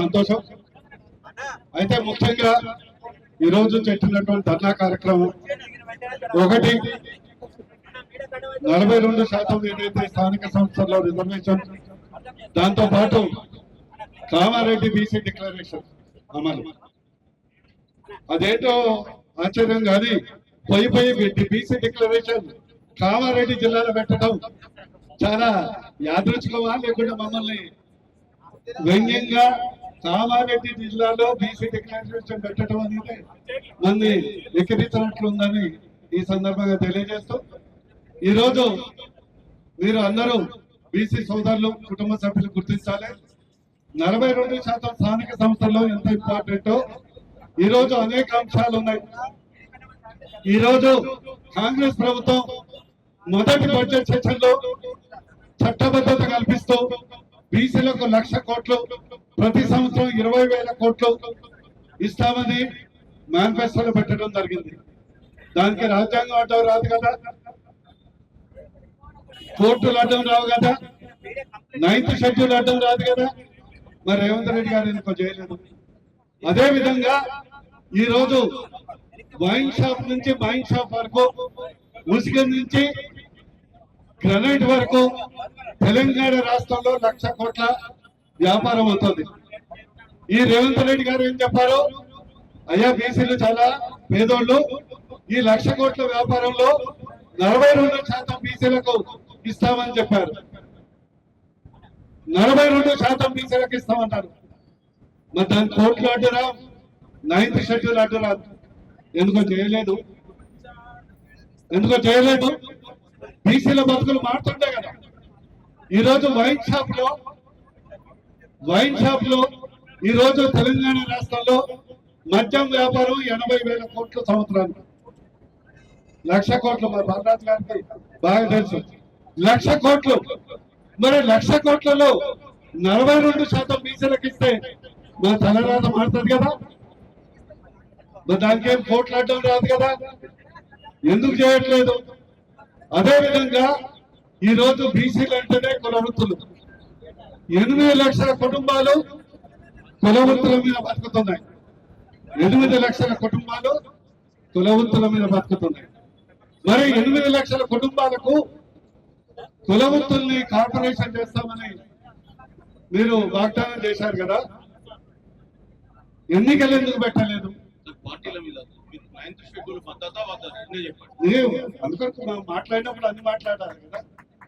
సంతోషం. అయితే ముఖ్యంగా ఈరోజు పెట్టినటువంటి ధర్నా కార్యక్రమం ఒకటి నలభై రెండు శాతం ఏదైతే స్థానిక సంస్థల్లో రిజర్వేషన్ దాంతో పాటు కామారెడ్డి బీసీ డిక్లరేషన్ అమలు. అదేంటో ఆశ్చర్యం కానీ పోయి పోయి బీసీ డిక్లరేషన్ కామారెడ్డి జిల్లాలో పెట్టడం చాలా యాదృచ్ఛికమా లేకుండా మమ్మల్ని వ్యంగ్యంగా కామారెడ్డి జిల్లాలో బీసీ డిక్లరేషన్ పెట్టడం అనేది మంది ఎక్కిరించినట్లుందని ఈ సందర్భంగా తెలియజేస్తూ ఈరోజు మీరు అందరూ బీసీ సోదరులు కుటుంబ సభ్యులు గుర్తించాలి. నలభై రెండు శాతం స్థానిక సంస్థల్లో ఎంత ఇంపార్టెంటో ఈరోజు అనేక అంశాలు ఉన్నాయి. ఈరోజు కాంగ్రెస్ ప్రభుత్వం మొదటి బడ్జెట్ సెషన్లో చట్టబద్ధత కల్పిస్తూ బీసీలకు లక్ష కోట్లు ప్రతి సంవత్సరం ఇరవై వేల కోట్లు ఇస్తామని మేనిఫెస్టోలో పెట్టడం జరిగింది. దానికి రాజ్యాంగం అడ్డం రాదు కదా. కోర్టులు అడ్డం రావు కదా. నైన్త్ షెడ్యూల్ అడ్డం రాదు కదా. మరి రేవంత్ రెడ్డి గారు ఎందుకో చేయలేదు? అదే విధంగా ఈ రోజు వైన్ షాప్ నుంచి వైన్ షాప్ వరకు ముసిగం నుంచి గ్రనైట్ వరకు తెలంగాణ రాష్ట్రంలో లక్ష కోట్ల వ్యాపారం అవుతుంది. ఈ రేవంత్ రెడ్డి గారు ఏం చెప్పారు? అయ్యా బీసీలు చాలా పేదోళ్ళు. ఈ లక్ష కోట్ల వ్యాపారంలో నలభై రెండు శాతం బీసీలకు ఇస్తామని చెప్పారు. నలభై రెండు శాతం బీసీలకు ఇస్తామన్నారు మరి దాని కోర్టులు అడ్డురా? Ninth schedule అడ్డురా? ఎందుకో చేయలేదు. ఎందుకో చేయలేదు? బీసీల బతుకులు మారుతుంటాయి కదా. ఈ రోజు వైన్ షాప్లో వైన్ షాప్లో ఈ రోజు తెలంగాణ రాష్ట్రంలో మద్యం వ్యాపారం ఎనభై వేల కోట్ల సంవత్సరానికి. లక్ష కోట్లు మరి బాలరాజు గారికి బాగా తెలుసు. లక్ష కోట్లు. మరి లక్ష కోట్లలో నలభై రెండు శాతం బీసీలకు ఇస్తే మా తలరాత మారుతుంది కదా? మరి దానికి ఏం కోట్లు రాదు కదా? ఎందుకు చేయట్లేదు? అదేవిధంగా ఈరోజు ఈ రోజు బీసీలు అంటేనే కుల వృత్తులు. ఎనిమిది లక్షల కుటుంబాలు కుల వృత్తుల మీద బతుకుతున్నాయి. ఎనిమిది లక్షల కుటుంబాలు కుల వృత్తుల మీద బతుకుతున్నాయి. మరి ఎనిమిది లక్షల కుటుంబాలకు కుల వృత్తుల్ని కార్పొరేషన్ చేస్తామని మీరు వాగ్దానం చేశారు కదా? ఎన్నికలు ఎందుకు పెట్టలేదు? మనం మాట్లాడినప్పుడు అన్ని మాట్లాడాలి కదా?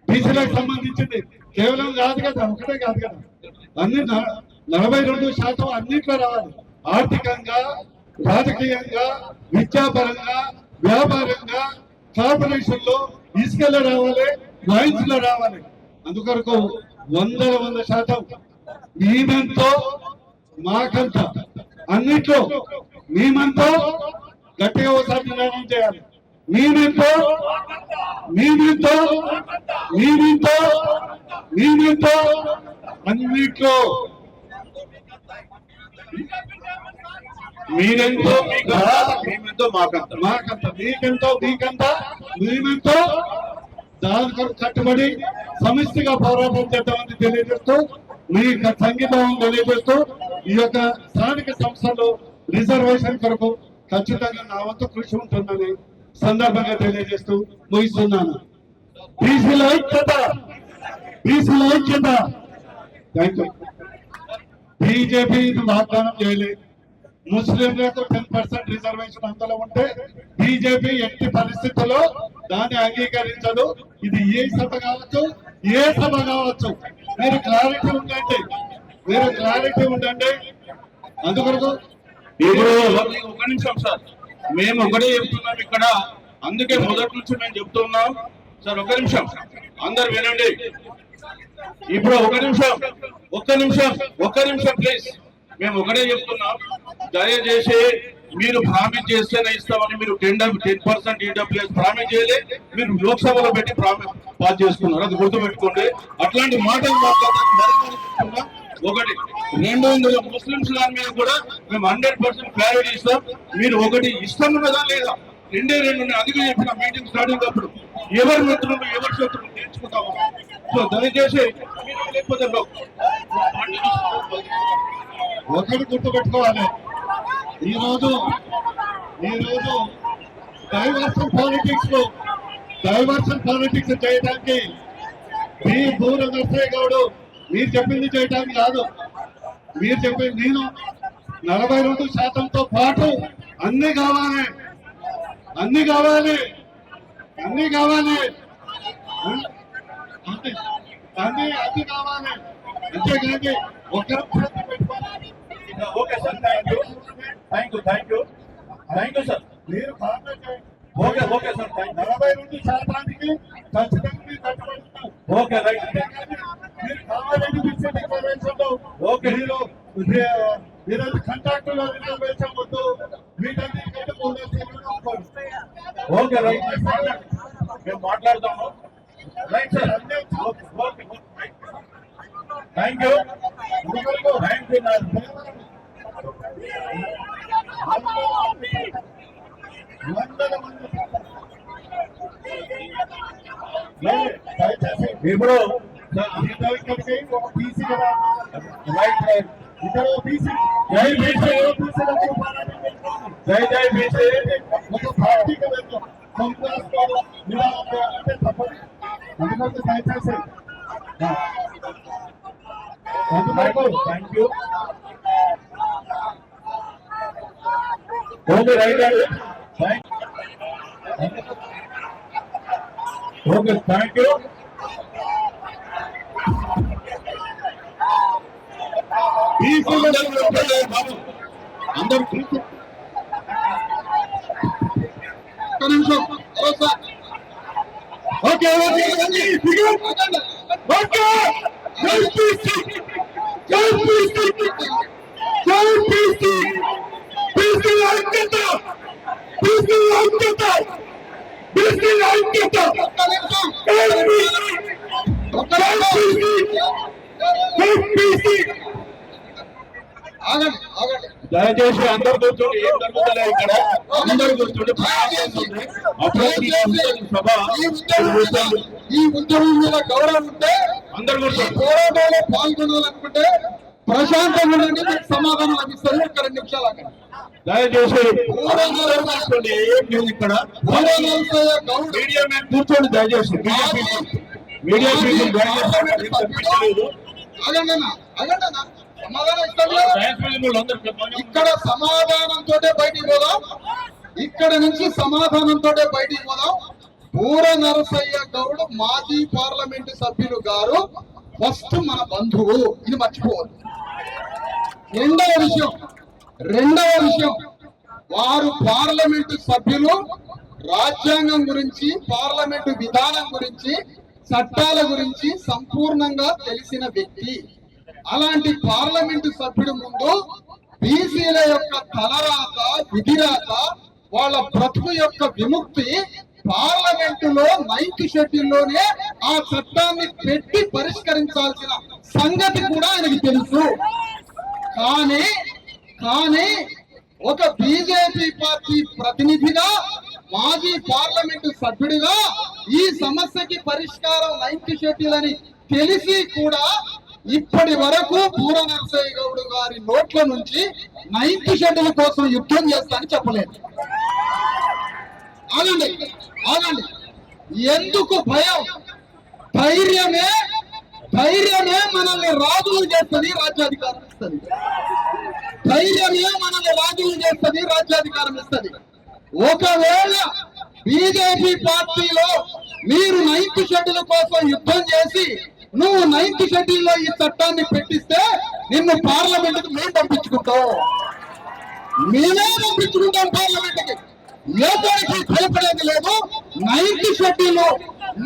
బీసీలకు సంబంధించింది కేవలం కాదు కదా ఒకటే కాదు కదా? అన్ని నలభై రెండు శాతం అన్నిట్లో రావాలి ఆర్థికంగా రాజకీయంగా విద్యాపరంగా వ్యాపారంగా కార్పొరేషన్లో ఇసుకలో రావాలి వైన్స్లో రావాలి. అందుకొరకు వందల వంద శాతం మేమెంతో మాకంత అన్నిట్లో మేమంతో గట్టిగా ఒకసారి నిర్ణయం చేయాలి. మేమెంతో మేమెంతో మేమెంతో మేమెంతో అన్నిట్లో మీరెంతో మేమెంతో మాకంత. మాకంత మీకెంతో మీకంత మేమెంతో దాని కొరకు కట్టుబడి సమిష్టిగా పోరాటం చేద్దామని తెలియజేస్తూ మీ యొక్క సంఘీభావం తెలియజేస్తూ ఈ యొక్క స్థానిక సంస్థలు రిజర్వేషన్ కొరకు ఖచ్చితంగా నా వంతు కృషి ఉంటుందని సందర్భంగా తెలియజేస్తూ ముగిస్తున్నాను. బీసీల ఐక్యత బీసీల ఐక్యత. థ్యాంక్ యూ బీజేపీ ఇది వాగ్దానం చేయలేదు ముస్లింలకు టెన్ పర్సెంట్ రిజర్వేషన్ అంతలో ఉంటే బీజేపీ ఎట్టి పరిస్థితుల్లో దాన్ని అంగీకరించదు. ఇది ఏ సభ కావచ్చు ఏ సభ కావచ్చు. మీరు క్లారిటీ ఉండండి. మీరు క్లారిటీ ఉండండి. అందుకొరకు ఇప్పుడు ఒక- ఒక నిమిషం సార్. మేము ఒకటే చెప్తున్నాం ఇక్కడ. అందుకే మొదటి నుంచి మేము చెప్తున్నాం. సార్ ఒక నిమిషం. అందరు వినండి. ఇప్పుడు ఒక నిమిషం ఒక్క నిమిషం ఒక్క నిమిషం ప్లీజ్. మేము ఒకటే చెప్తున్నాం. దయచేసి మీరు ప్రామిస్ చేస్తేనే ఇస్తామని మీరు ten ten percent EWS promise చేయలే. మీరు లోక్సభలో పెట్టి ప్రామిస్ పాస్ చేసుకున్నారు. అది గుర్తుపెట్టుకోండి. అట్లాంటి మాటలు మాట్లాడాలి ఒకటి రెండు వందల ముస్లింస్ దాని మీద కూడా మేము హండ్రెడ్ పర్సెంట్ క్లారిటీ ఇస్తాం. మీరు ఒకటి ఇష్టం ఉన్నదా లేదా? రెండే రెండు ఉన్నాయి. అందుకే చెప్పిన మీటింగ్ స్టార్టింగ్ అప్పుడు ఎవరి మిత్రులు ఎవరి శత్రులు నేర్చుకుంటాము సో దయచేసి లేకపోతే ఒకటి గుర్తుపెట్టుకోవాలి. ఈరోజు ఈరోజు ఈ రోజు డైవర్షన్ పాలిటిక్స్లో డైవర్షన్ పాలిటిక్స్ చేయడానికి మీ దూర నర్సయ్య గౌడు మీరు చెప్పింది చేయడానికి కాదు. మీరు చెప్పింది నేను నలభై రెండు శాతంతో పాటు అన్ని కావాలి. అన్ని కావాలి. అన్ని కావాలి. అన్ని అన్ని అన్ని కావాలి అంతేకాని ఒకరు పెట్టుకోవాలి okay sir thank you thank you thank you thank you sir మీరు Congress okay okay sir thank నలభై రెండు శాతానికి ఖచ్చితంగా మీరు కట్టుబడుతున్నారు యూ ఓకే రైట్ మీరు కావాలని ఇచ్చే డిక్లరేషన్లో ఓకే. మీరు మీరు కాంట్రాక్టర్లో రిజర్వేషన్ వద్దు వీటన్నిటికంటే ముందు ఓకే రైట్ మేము మాట్లాడదాము right sir okay thank you thank you వందల మంది ఇప్పుడు బీసీ కదా రైట్ రైట్ ఒక బీసీ జై బీసీ. జై జై BC అందువరకు thank you okay right okay thank you అందరూ కూర్చో. ఒక్క నిమిషం ఒకసారి. ఓకే ఓకే ఓకే దయచేసి అందరు కూర్చోండి ఏం జరుగుతుందో ఇక్కడ? అందరు కూర్చోండి ప్రయాణం సభ. ఈ ఉద్యమం మీద గౌరవం ఉంటే పోరాటంలో పాల్గొనాలనుకుంటే ప్రశాంతంగా ఉండండి మీకు సమాధానం లభిస్తుంది ఒక రెండు నిమిషాలు అక్కడ దయచేసి ఇక్కడ. పూర్వనరసయ్య గౌడ్ మీడియా మ్యాన్ కూర్చోండి దయచేసి. Media people. ఇక్కడ సమాధానంతో బయటికి పోదాం. ఇక్కడ నుంచి సమాధానంతో బయటికి పోదాం. బూర నరసయ్య గౌడ్ మాజీ పార్లమెంటు సభ్యులు గారు ఫస్ట్ మన బంధువు. ఇది మర్చిపోవద్దు. రెండవ విషయం రెండవ విషయం. వారు పార్లమెంటు సభ్యులు రాజ్యాంగం గురించి పార్లమెంటు విధానం గురించి చట్టాల గురించి సంపూర్ణంగా తెలిసిన వ్యక్తి. అలాంటి పార్లమెంటు సభ్యుడు ముందు బీసీల యొక్క తలరాత విధిరాత వాళ్ళ బ్రతుకు యొక్క విముక్తి పార్లమెంటులో నైన్త్ షెడ్యూల్లోనే ఆ చట్టాన్ని పెట్టి పరిష్కరించాల్సిన సంగతి కూడా ఆయనకి తెలుసు. కానీ కానీ ఒక బీజేపీ పార్టీ ప్రతినిధిగా మాజీ పార్లమెంటు సభ్యుడిగా ఈ సమస్యకి పరిష్కారం నైన్త్ షెడ్యూల్ అని తెలిసి కూడా ఇప్పటి వరకు పూర నరసయ్య గౌడ్ గారి నోట్ల నుంచి నైన్త్ షెడ్యూల్ కోసం యుద్ధం చేస్తానని చెప్పలేదు. ఆగండి ఆగండి. ఎందుకు భయం? ధైర్యమే ధైర్యమే మనల్ని రాజులు చేస్తుంది రాజ్యాధికారం ఇస్తుంది. ధైర్యమే మనల్ని రాజులు చేస్తుంది రాజ్యాధికారం ఇస్తుంది. ఒకవేళ బీజేపీ పార్టీలో మీరు నైన్త్ షెడ్యూల్ కోసం యుద్ధం చేసి నువ్వు నైన్త్ షెడ్యూల్లో ఈ చట్టాన్ని పెట్టిస్తే నిన్ను పార్లమెంట్కు మేము పంపించుకుంటాం. మేమే పంపించుకుంటాం పార్లమెంట్కి ఎవరికి భయపడేది లేదు. నైన్త్ షెడ్యూల్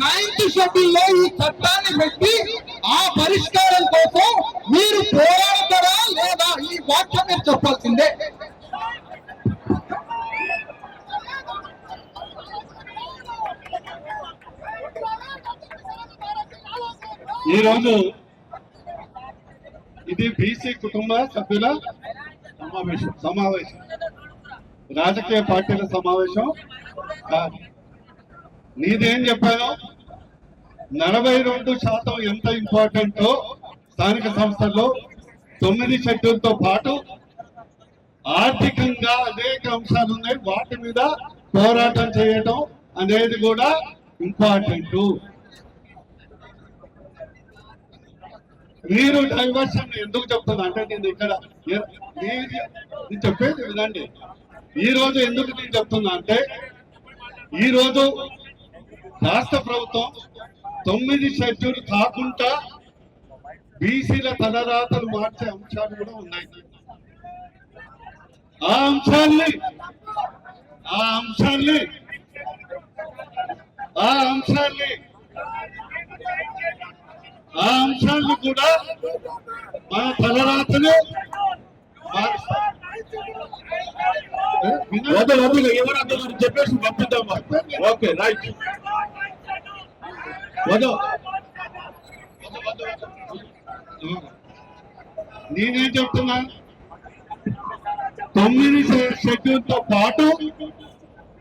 నైన్త్ షెడ్యూల్లో ఈ చట్టాన్ని పెట్టి ఆ పరిష్కారం కోసం మీరు పోరాడతారా లేదా ఈ వాక్యం మీరు చెప్పాల్సిందే. ఈరోజు ఇది బీసీ కుటుంబ సభ్యుల సమావేశం. సమావేశం. రాజకీయ పార్టీల సమావేశం. నీదేం చెప్పాను? నలభై రెండు శాతం ఎంత ఇంపార్టెంటో స్థానిక సంస్థల్లో తొమ్మిది షెడ్యూల్తో పాటు ఆర్థికంగా అనేక అంశాలు ఉన్నాయి. వాటి మీద పోరాటం చేయటం అనేది కూడా ఇంపార్టెంట్. మీరు డైవర్షన్ ఎందుకు చెప్తున్నా? అంటే నేను ఇక్కడ నేను చెప్పేది వినండి. ఈ రోజు ఎందుకు నేను చెప్తున్నా అంటే ఈ రోజు రాష్ట్ర ప్రభుత్వం తొమ్మిది షెడ్యూల్ కాకుండా బీసీల తలరాతలు మార్చే అంశాలు కూడా ఉన్నాయి. ఆ అంశాల్ని ఆ అంశాల్ని ఆ అంశాల్ని ఆ అంశాలను కూడా మన తలరాతలు మారుస్తాం. ఏ, వినండి. వద్దు వద్దు ఎవరు అర్థం చెప్పేసి పంపిద్దాం ఓకే రైట్. వద్దు నేనేం చెప్తున్నా? తొమ్మిది షెడ్యూల్తో పాటు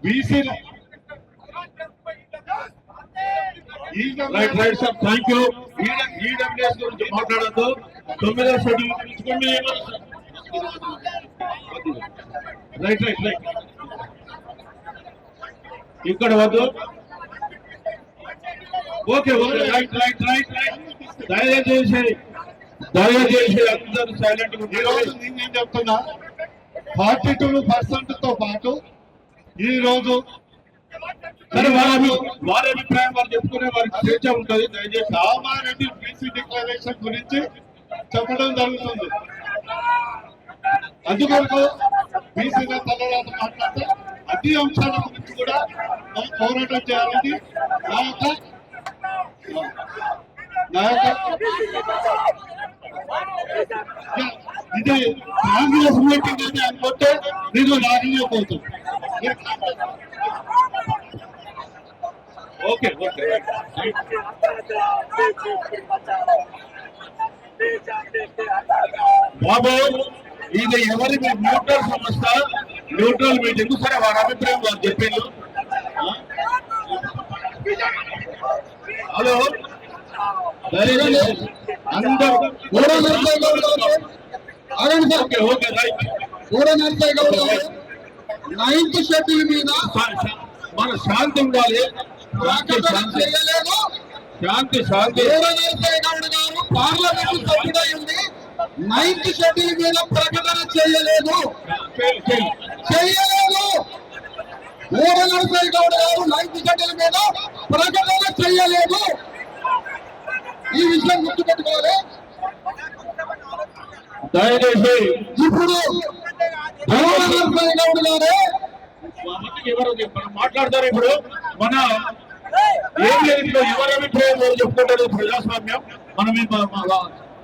బీసీల right right sir. Thank you. EWS గురించి మాట్లాడద్దు. తొమ్మిదో షెడ్యూల్ గురించి రైట్ రైట్ రైట్ ఇక్కడ వద్దు. Okay okay right right right right దయచేసి దయచేసి అందరూ సైలెంట్ ఈ రోజు నేనేం చెప్తున్నా? ఫార్టీ టూ పర్సెంట్తో పాటు ఈ రోజు సరే వారి అభి- వారి అభిప్రాయం వారు చెప్పుకునే వారికి స్వేచ్ఛ ఉంటుంది. దయచేసి రామారెడ్డి బీసీ డిక్లరేషన్ గురించి చెప్పడం జరుగుతుంది. అందుకొరకు బీసీల తలరాత మాట్లాడితే అన్ని అంశాల గురించి కూడా మనం పోరాటం చేయాలని నా యొక్క నా యొక్క ఇది కాంగ్రెస్ మీటింగ్ అని అనుకుంటే నేను రాజకీయపోతుంది ఓకే ఓకే. బాబు ఇది ఎవరి న్యూట్రల్ సంస్థ? న్యూట్రల్ మీటింగ్ సరే వారి అభిప్రాయం వారు చెప్పిండు హలో? దయచేసి అందరూ okay okay right ninth schedule మీద మన శాంతి ఉండాలి. శాంతి శాంతి. పార్లమెంట్ సభ్యుడై ఉండి నైన్త్ షెడ్యూల్ మీద ప్రకటన చేయలేదు. చేయి, చేయి. చేయలేదు. ఊర నరసింహ గౌడ్ గారు నైన్త్ షెడ్యూల్ మీద ప్రకటన చేయలేదు. ఈ విషయం గుర్తుపెట్టుకోవాలి. దయచేసి ఇప్పుడు నరసింహ గౌడ్ గారే ఎవరు మాట్లాడతారు ఇప్పుడు. మన ఏం లేదు ఇప్పుడు ఎవరి అభిప్రాయం చెప్పుకుంటారు ప్రజాస్వామ్యం మనం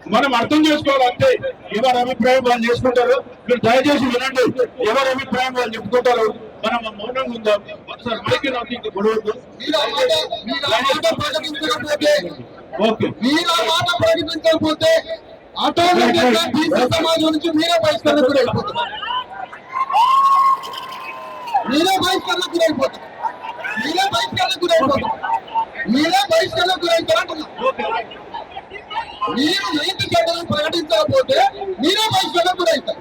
మనం అర్థం చేసుకోవాలి అంతే. ఎవరి అభిప్రాయం వాళ్ళు చేసుకుంటారు? మీరు దయచేసి వినండి. ఎవరి అభిప్రాయం వాళ్ళు చెప్పుకుంటారు? మనం మౌనంగా ఉందాం. ఒకసారి మైకి నాకు ఇంక గొడవద్దు మీరు ఆ ఓకే. మీరు మాట ప్రకటించకపోతే బీసీ సమాజం నుంచి మీరే బహిష్కరణ గురైపోతున్నారు మీరే బహిష్కరణ గురైపోతారు మీరే బహిష్కరణ గురైపోతారు మీరే బహిష్కరణ గురైతారు అంటున్నా. ఓకే. మీరు నైన్త్ గడ్డలను ప్రకటించకపోతే మీరే బహిష్కరణ గురైతారు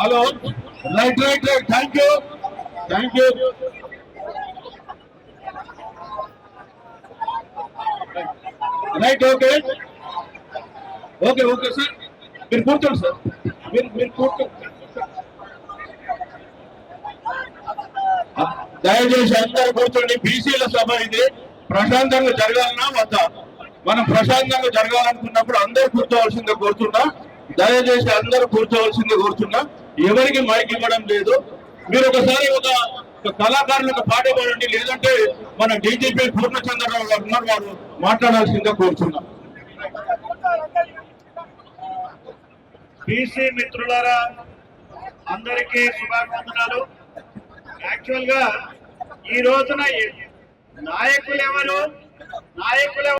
hello right right right thank you thank you. Right okay. Okay okay sir. మీరు కూర్చోండి సార్. మీరు మీరు కూర్చోండి దయచేసి అందరూ కూర్చోండి. బీసీల సభ ఇది. ప్రశాంతంగా జరగాలన్నా వద్దా. మనం ప్రశాంతంగా జరగాలనుకున్నప్పుడు అందరూ కూర్చోవలసిందే కోరుతున్నా. దయచేసి అందరూ కూర్చోవలసిందే కోరుతున్నా. ఎవరికి మైక్ ఇవ్వడం లేదు. మీరు ఒకసారి ఒక కళాకారులు ఒక పాట పాడండి. లేదంటే మన డీజీపీ పూర్ణచంద్రరావు గారు ఉన్నారు. వారు మాట్లాడాల్సిందే కోరుతున్నా. బీసీ మిత్రులారా అందరికీ శుభాకాంక్షలు. యాక్చువల్గా ఈ రోజున నాయకులు ఎవరు? నాయకులు